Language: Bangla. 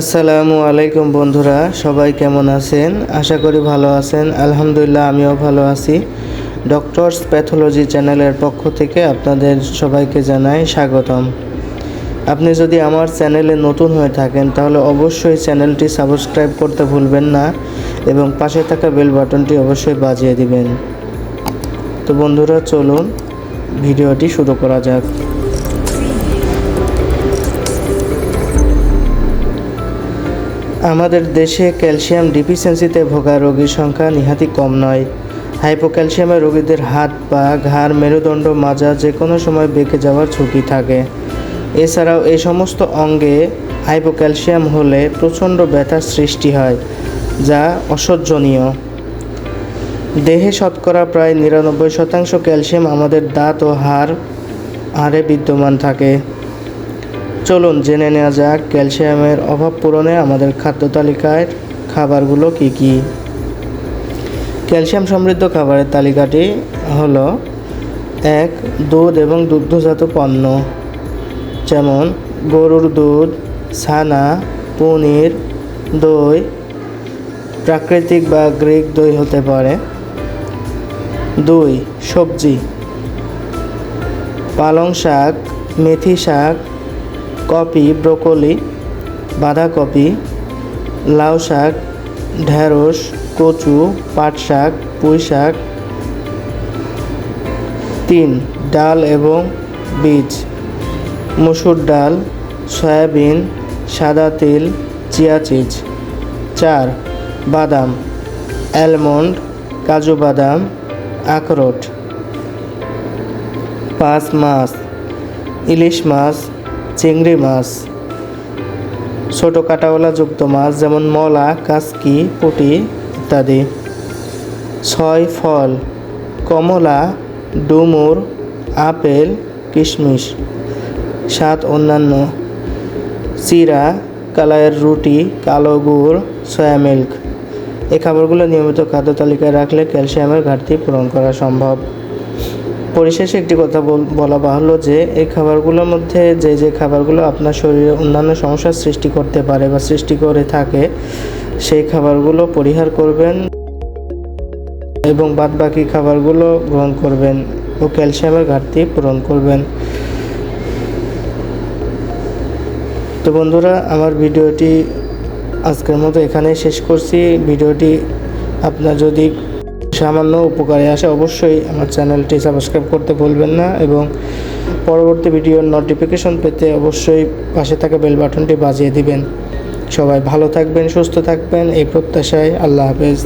আসসালামু আলাইকুম বন্ধুরা, সবাই কেমন আছেন? আশা করি ভালো আছেন। আলহামদুলিল্লাহ, আমিও ভালো আছি। ডক্টরস প্যাথোলজি চ্যানেলের পক্ষ থেকে আপনাদের সবাইকে জানাই স্বাগতম। আপনি যদি আমার চ্যানেলে নতুন হয়ে থাকেন, তাহলে অবশ্যই চ্যানেলটি সাবস্ক্রাইব করতে ভুলবেন না এবং পাশে থাকা বেল বাটনটি অবশ্যই বাজিয়ে দিবেন। তো বন্ধুরা, চলুন ভিডিওটি শুরু করা যাক। আমাদের দেশে ক্যালসিয়াম ডিফিসিয়েন্সিতে ভোগা রোগীর সংখ্যা নিহাতি কম নয়। হাইপোক্যালসিয়ামের রোগীদের হাত, পা, ঘাড়, মেরুদণ্ড, মাজা যে কোনো সময় বেঁকে যাওয়ার ঝুঁকি থাকে। এছাড়াও এই সমস্ত অঙ্গে হাইপোক্যালসিয়াম হলে প্রচণ্ড ব্যথার সৃষ্টি হয়, যা অসহ্যনীয়। দেহে শতকরা প্রায় নিরানব্বই শতাংশ ক্যালসিয়াম আমাদের দাঁত ও হাড় হাড়ে বিদ্যমান থাকে। চলুন জেনে নেওয়া যাক ক্যালসিয়ামের অভাব পূরণে আমাদের খাদ্য তালিকায় খাবারগুলো কি কি? ক্যালসিয়াম সমৃদ্ধ খাবারের তালিকাটি হলো এক, দুধ এবং দুগ্ধজাত পণ্য। যেমন গরুর দুধ, ছানা, পনির, দই, প্রাকৃতিক বা গ্রিক দই হতে পারে। দুই, সবজি। পালং শাক, মেথি শাক কপি, ব্রোকলি, বাঁধাকপি, লাউ শাক, ঢেঁড়স, কচু, পাট শাক, পুঁই শাক। তিন, ডাল এবং বীজ। মসুর ডাল, সয়াবিন, সাদা তেল, চিয়া চিজ। চার, বাদাম, অ্যালমন্ড, কাজু বাদাম, আখরোট। পাঁচ মাছ, ইলিশ মাছ চিংড়ি মাছ। ছোটো কাটাওয়ালা যুক্ত মাছ যেমন মলা কাসকি পুঁটি ইত্যাদি। ছয় ফল, কমলা, ডুমুর, আপেল, কিশমিশ। সাত অন্যান্য। চিরা কালায়ের রুটি, কালো গুড়, সয়া মিল্ক। এই খাবারগুলো নিয়মিত খাদ্য তালিকায় রাখলে ক্যালসিয়ামের ঘাটতি পূরণ করা সম্ভব। পরিশেষে একটি কথা বল- বাহুল্য যে, এই খাবারগুলোর মধ্যে যে যে খাবারগুলো আপনার শরীরে অন্যান্য সমস্যার সৃষ্টি করতে পারে বা সৃষ্টি করে থাকে, সেই খাবারগুলো পরিহার করবেন এবং বাদ বাকি খাবারগুলো গ্রহণ করবেন ও ক্যালসিয়ামের ঘাটতি পূরণ করবেন। তো বন্ধুরা, আমার ভিডিওটি আজকের মতো এখানেই শেষ করছি। ভিডিওটি আপনার যদি সামান্য উপকারে আসে, অবশ্যই আমার চ্যানেলটি সাবস্ক্রাইব করতে ভুলবেন না এবং পরবর্তী ভিডিওর নোটিফিকেশন পেতে অবশ্যই পাশে থাকা বেল বাটনটি বাজিয়ে দিবেন। সবাই ভালো থাকবেন, সুস্থ থাকবেন, এই প্রত্যাশায় আল্লাহ হাফেজ।